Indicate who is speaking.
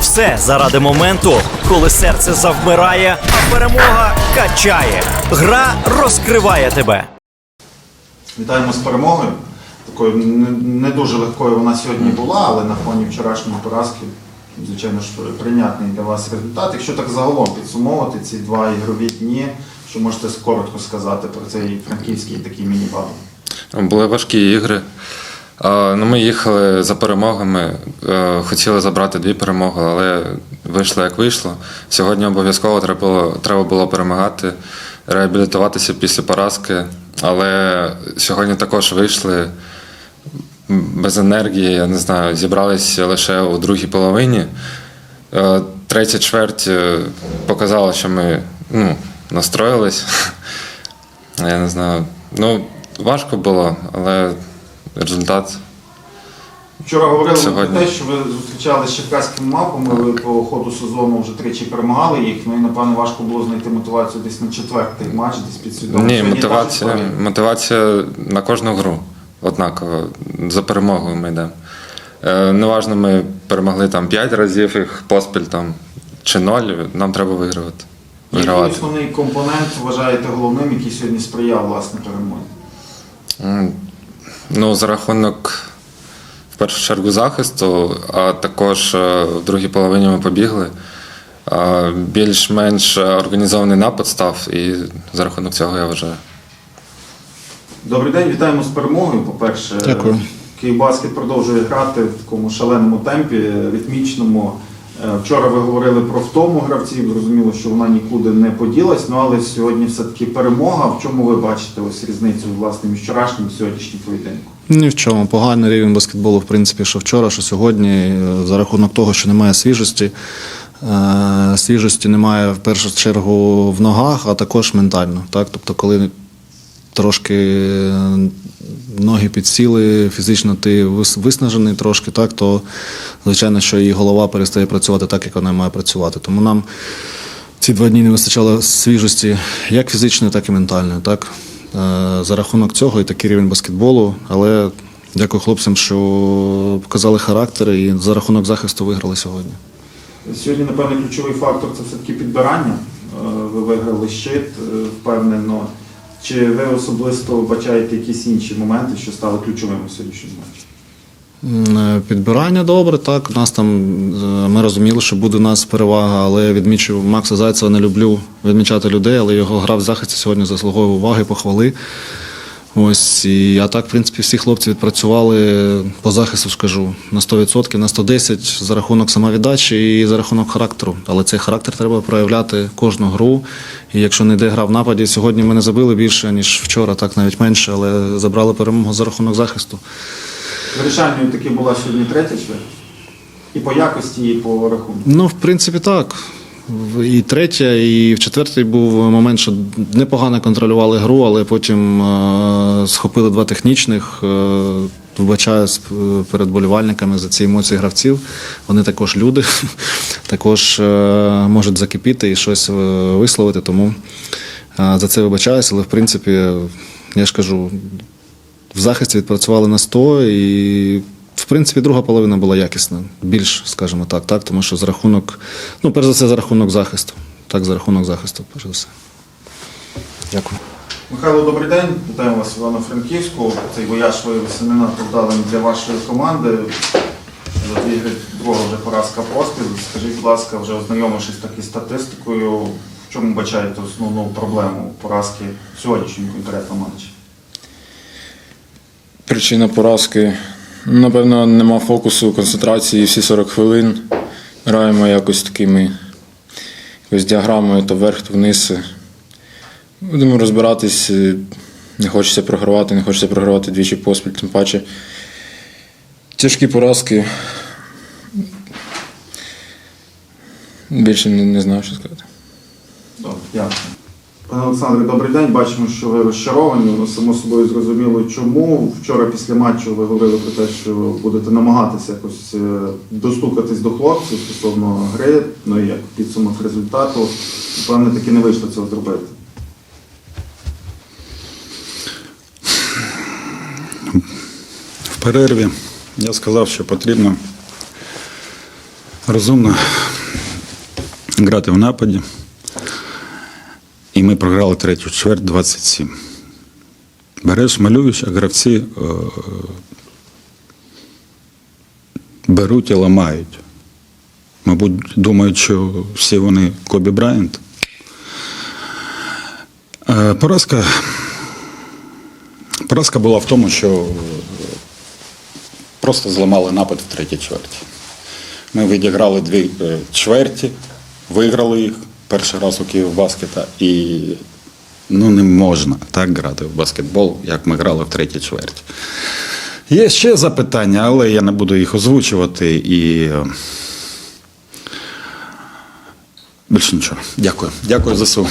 Speaker 1: Все заради моменту, коли серце завмирає, а перемога качає. Гра розкриває тебе.
Speaker 2: Вітаємо з перемогою. Такою не, дуже легкою вона сьогодні була, але на фоні вчорашньої поразки, звичайно ж, прийнятний для вас результат. Якщо так загалом підсумовувати ці два ігрові дні, що можете коротко сказати про цей франківський такий міні-бал?
Speaker 3: Були важкі ігри. Ну, ми їхали за перемогами, е, хотіли забрати дві перемоги, але вийшло як вийшло. Сьогодні обов'язково треба було, треба було перемагати, реабілітуватися після поразки. Але сьогодні також вийшли без енергії, я не знаю, зібралися лише у другій половині. Е, Третя чверть е, показала, що ми ну, настроїлись. Я не знаю. Ну, важко було, але результат.
Speaker 2: Вчора говорили
Speaker 3: Сьогодні.
Speaker 2: про те, що ви зустрічалися з черкаськими мапами, ви по ходу сезону вже тричі перемагали їх. Ну і напевно важко було знайти мотивацію десь на четвертий матч, десь під свідомо.
Speaker 3: Ні,
Speaker 2: Сьогодні
Speaker 3: мотивація, мотивація на кожну гру однаково. За перемогою ми йдемо. Е, неважно, ми перемогли там 5 разів їх поспіль там, чи 0, нам треба вигравати.
Speaker 2: Який основний компонент вважаєте головним, який сьогодні сприяв власне перемозі?
Speaker 3: Ну, за рахунок в першу чергу захисту, а також е, в другій половині ми побігли. Більш-менш організований напад став, і за рахунок цього я вважаю.
Speaker 2: Добрий день, вітаємо з перемогою. По-перше,
Speaker 4: Дякую.
Speaker 2: Київбаскет продовжує грати в такому шаленому темпі, ритмічному. Е, Вчора ви говорили про втому гравців, зрозуміло, що вона нікуди не поділась, ну але сьогодні все-таки перемога. В чому ви бачите ось різницю власне між вчорашнім і сьогоднішнім поєдинком?
Speaker 4: Ні в чому. Поганий рівень баскетболу, в принципі, що вчора, що сьогодні, е, за рахунок того, що немає свіжості. Е, Свіжості немає в першу чергу в ногах, а також ментально. Так? Тобто, коли трошки е, ноги підсіли, фізично ти виснажений трошки, так, то звичайно, що і голова перестає працювати так, як вона має працювати. Тому нам ці два дні не вистачало свіжості як фізичної, так і ментальної. Так? Е, За рахунок цього і такий рівень баскетболу, але дякую хлопцям, що показали характер і за рахунок захисту виграли сьогодні.
Speaker 2: Сьогодні, напевно, ключовий фактор це все-таки підбирання. Е, Ви виграли щит, впевнено. Чи ви особисто бачаєте якісь інші моменти, що стали ключовими в сьогоднішньому матчі?
Speaker 4: Е, Підбирання добре, так. У нас там е, ми розуміли, що буде у нас перевага, але відмічу Макса Зайцева не люблю відмічати людей, але його гра в захисті сьогодні заслуговує уваги, похвали. Ось і а так, в принципі, всі хлопці відпрацювали по захисту, скажу, на 100%, на 110 за рахунок самовіддачі і за рахунок характеру. Але цей характер треба проявляти кожну гру. І якщо не йде гра в нападі, сьогодні ми не забили більше, ніж вчора, так навіть менше, але забрали перемогу за рахунок захисту.
Speaker 2: Вирішальною таки була сьогодні третя чверть. І по якості, і по рахунку.
Speaker 4: Ну, в принципі, так. І третя, і в четвертій був момент, що непогано контролювали гру, але потім е, схопили два технічних. Е, вибачаюсь е, перед болівальниками за ці емоції гравців. Вони також люди, також можуть закипіти і щось висловити. Тому за це вибачаюся, але в принципі, я ж кажу, в захисті відпрацювали на 100 і. В принципі, друга половина була якісна, більш, скажімо так, так, тому що за рахунок, ну, перш за все, за рахунок захисту. Так, за рахунок захисту, перш за все. Дякую.
Speaker 2: Михайло, добрий день. Вітаємо вас в Івано-Франківську. Цей вояж виявився не надто вдалим для вашої команди. За дві гри друга вже поразка поспіль. Скажіть, будь ласка, вже ознайомившись таки з статистикою, в чому бачаєте основну проблему поразки в сьогоднішньому конкретному матчі?
Speaker 5: Причина поразки. Напевно, нема фокусу, концентрації всі 40 хвилин. Граємо якось такими якось діаграмою то вверх, то вниз. Будемо розбиратись. е, Не хочеться програвати, не хочеться програвати двічі поспіль, тим паче. Тяжкі поразки. Більше не, не знаю, що сказати.
Speaker 2: Добре, дякую. Пане Олександре, добрий день. Бачимо, що ви розчаровані. Само собою зрозуміло, чому. Вчора після матчу ви говорили про те, що будете намагатися якось е, достукатись до хлопців стосовно гри, ну і як підсумок результату. Напевне, таки не вийшло цього зробити.
Speaker 6: в перерві Я сказав, що потрібно розумно грати в нападі. І ми програли третю чверть 27. Береш, малюєш, а гравці е, беруть і ламають. Мабуть, думають, що всі вони Кобі Брайант. Е, Поразка, поразка була в тому, що просто зламали напад в третій чверті. Ми відіграли дві е, чверті, виграли їх перший раз у Київбаскета і ну, не можна так грати в баскетбол, як ми грали в третій чверті. Є ще запитання, але я не буду їх озвучувати і. е, Більше нічого. Дякую. Дякую ЗСУ.